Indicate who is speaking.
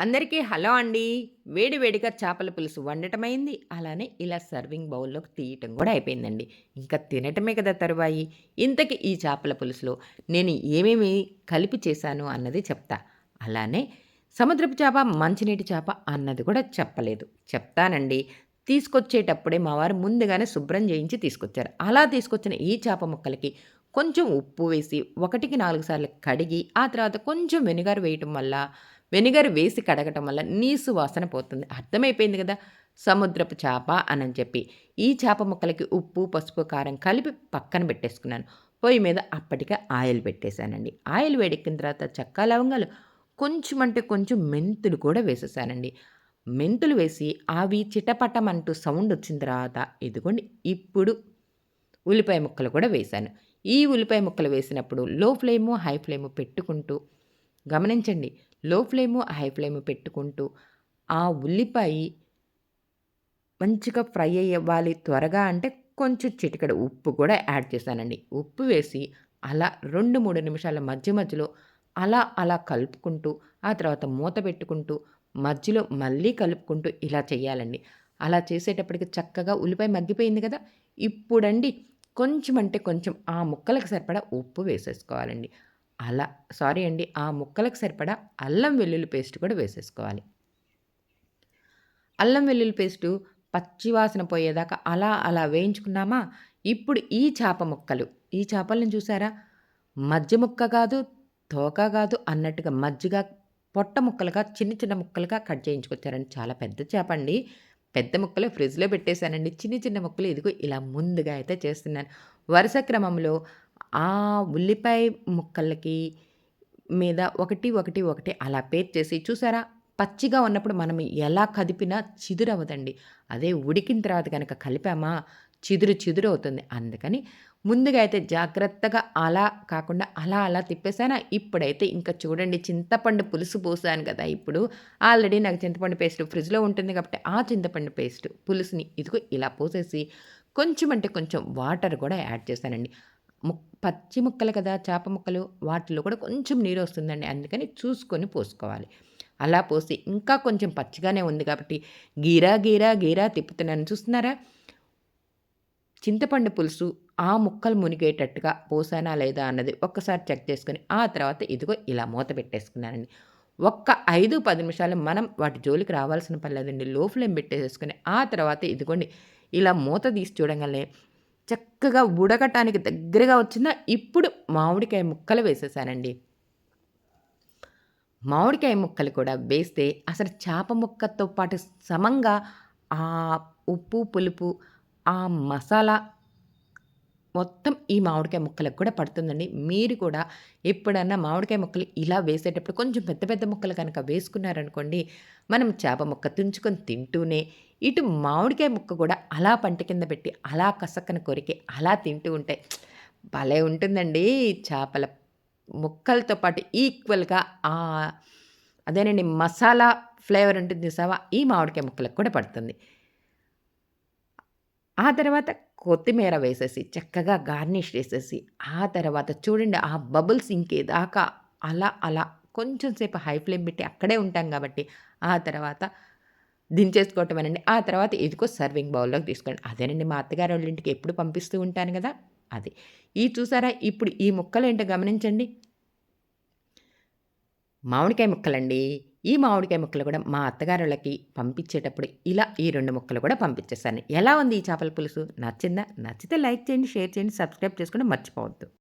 Speaker 1: అందరికీ హలో అండి. వేడి వేడిగా చేపల పులుసు వండటమైంది. అలానే ఇలా సర్వింగ్ బౌల్లోకి తీయటం కూడా అయిపోయిందండి. ఇంకా తినటమే కదా తరువాయి. ఇంతకీ ఈ చేపల పులుసులో నేను ఏమేమి కలిపి చేశాను అన్నది చెప్తా. అలానే సముద్రపు చేప మంచినీటి చేప అన్నది కూడా చెప్పలేదు. చెప్తానండి. తీసుకొచ్చేటప్పుడే మా వారు ముందుగానే శుభ్రం చేయించి తీసుకొచ్చారు. అలా తీసుకొచ్చిన ఈ చేప ముక్కలకి కొంచెం ఉప్పు వేసి ఒకటికి నాలుగు సార్లు కడిగి ఆ తర్వాత కొంచెం వెనిగర్ వేయటం వల్ల వెనిగర్ వేసి కడగటం వల్ల నీసు వాసన పోతుంది. అర్థమైపోయింది కదా? సముద్రపు చేప అని చెప్పి. ఈ చేప ముక్కలకి ఉప్పు పసుపు కారం కలిపి పక్కన పెట్టేసుకున్నాను. పొయ్యి మీద అప్పటికే ఆయిల్ పెట్టేశానండి. ఆయిల్ వేడెక్కిన తర్వాత చక్క లవంగాలు కొంచెం అంటే కొంచెం మెంతులు కూడా వేసేసానండి. మెంతులు వేసి అవి చిటపటం అంటూ సౌండ్ వచ్చిన తర్వాత ఇదిగోండి ఇప్పుడు ఉల్లిపాయ ముక్కలు కూడా వేశాను. ఈ ఉల్లిపాయ ముక్కలు వేసినప్పుడు లో ఫ్లేము హై ఫ్లేము పెట్టుకుంటూ గమనించండి. లో ఫ్లేము హై ఫ్లేము పెట్టుకుంటూ ఆ ఉల్లిపాయ మంచిగా ఫ్రై అయ్యవ్వాలి త్వరగా అంటే కొంచెం చిటికడ ఉప్పు కూడా యాడ్ చేశానండి. ఉప్పు వేసి అలా రెండు మూడు నిమిషాల మధ్య మధ్యలో అలా అలా కలుపుకుంటూ ఆ తర్వాత మూత పెట్టుకుంటూ మధ్యలో మళ్ళీ కలుపుకుంటూ ఇలా చేయాలండి. అలా చేసేటప్పటికి చక్కగా ఉల్లిపాయ మగ్గిపోయింది కదా! ఇప్పుడండి కొంచెం అంటే కొంచెం ఆ ముక్కలకు సరిపడా ఉప్పు వేసేసుకోవాలండి. అలా సారీ అండి ఆ ముక్కలకు సరిపడా అల్లం వెల్లుల్లి పేస్ట్ కూడా వేసేసుకోవాలి. అల్లం వెల్లుల్లి పేస్టు పచ్చివాసన పోయేదాకా అలా అలా వేయించుకున్నామా? ఇప్పుడు ఈ చేప ముక్కలు. ఈ చేపలను చూసారా? మజ్జ ముక్క కాదు తోక కాదు అన్నట్టుగా మజ్జిగ పొట్ట ముక్కలుగా చిన్న చిన్న ముక్కలుగా కట్ చేయించుకొచ్చారండి. చాలా పెద్ద చేప అండి. పెద్ద ముక్కలు ఫ్రిడ్జ్లో పెట్టేశానండి. చిన్న చిన్న ముక్కలు ఇదిగో ఇలా ముందుగా అయితే చేస్తున్నాను. వరుస క్రమంలో ఆ ఉల్లిపాయ ముక్కలకి మీద ఒకటి ఒకటి ఒకటి అలా పేర్ చేసి చూసారా? పచ్చిగా ఉన్నప్పుడు మనం ఎలా కదిపినా చిదురవదండి అదే ఉడికిన తర్వాత కనుక కలిపామా చిదురు చిదురు అవుతుంది. అందుకని ముందుగా అయితే జాగ్రత్తగా అలా కాకుండా అలా అలా తిప్పేసానా? ఇప్పుడైతే ఇంకా చూడండి చింతపండు పులుసు పోసాను కదా ఇప్పుడు. ఆల్రెడీ నాకు చింతపండు పేస్ట్ ఫ్రిడ్జ్లో ఉంటుంది కాబట్టి ఆ చింతపండు పేస్ట్ పులుసుని ఇదిగో ఇలా పోసేసి కొంచెం అంటే కొంచెం వాటర్ కూడా యాడ్ చేశానండి. ముక్ పచ్చి ముక్కలు కదా చేప ముక్కలు వాటిలో కూడా కొంచెం నీరు వస్తుందండి. అందుకని చూసుకొని పోసుకోవాలి. అలా పోసి ఇంకా కొంచెం పచ్చిగానే ఉంది కాబట్టి గీరా గీరా గీరా తిప్పుతున్నాను. చూస్తున్నారా? చింతపండు పులుసు ఆ ముక్కలు మునిగేటట్టుగా పోసానా లేదా అన్నది ఒక్కసారి చెక్ చేసుకొని ఆ తర్వాత ఇదిగో ఇలా మూత పెట్టేసుకున్నానండి. ఒక్క ఐదు పది నిమిషాలు మనం వాటి జోలికి రావాల్సిన పని లేదండి. లో ఫ్లేమ్ పెట్టేసేసుకొని ఆ తర్వాత ఇదిగోండి ఇలా మూత తీసి చూడగానే చక్కగా ఉడకటానికి దగ్గరగా వచ్చిందా ఇప్పుడు మామిడికాయ ముక్కలు వేసేసానండి. మామిడికాయ ముక్కలు కూడా వేస్తే అసలు చేప ముక్కతో పాటు సమంగా ఆ ఉప్పు పులుపు ఆ మసాలా మొత్తం ఈ మామిడికాయ ముక్కలకు కూడా పడుతుందండి. మీరు కూడా ఎప్పుడన్నా మామిడికాయ ముక్కలు ఇలా వేసేటప్పుడు కొంచెం పెద్ద పెద్ద ముక్కలు కనుక వేసుకున్నారనుకోండి మనం చేప ముక్క తుంచుకొని తింటూనే ఇటు మామిడికాయ ముక్క కూడా అలా పంట కింద పెట్టి అలా కసక్కన కొరికి అలా తింటూ ఉంటే భలే ఉంటుందండి. చేపల ముక్కలతో పాటు ఈక్వల్గా అదేనండి మసాలా ఫ్లేవర్ ఉంటుంది సావా ఈ మామిడికాయ ముక్కలకు కూడా పడుతుంది. ఆ తర్వాత కొత్తిమీర వేసేసి చక్కగా గార్నిష్ చేసేసి ఆ తర్వాత చూడండి ఆ బబుల్స్ ఇంకేదాకా అలా అలా కొంచెం సేపు హై ఫ్లేమ్ పెట్టి అక్కడే ఉంటాం కాబట్టి ఆ తర్వాత దించేసుకోవటం అండి ఆ తర్వాత ఇదిగో సర్వింగ్ బౌల్లోకి తీసుకోండి. అదేనండి మా అత్తగారు వాళ్ళ ఇంటికి ఎప్పుడు పంపిస్తూ ఉంటాను కదా అది. ఈ చూసారా ఇప్పుడు ఈ ముక్కలు ఏంటో గమనించండి. మామిడికాయ ముక్కలండి. ఈ మామిడికాయ ముక్కలు కూడా మా అత్తగారులకి పంపించేటప్పుడు ఇలా ఈ రెండు ముక్కలు కూడా పంపించేస్తాను ఎలా ఉంది ఈ చేపల పులుసు? నచ్చిందా? నచ్చితే లైక్ చేయండి షేర్ చేయండి సబ్స్క్రైబ్ చేసుకుంటే మర్చిపోవద్దు.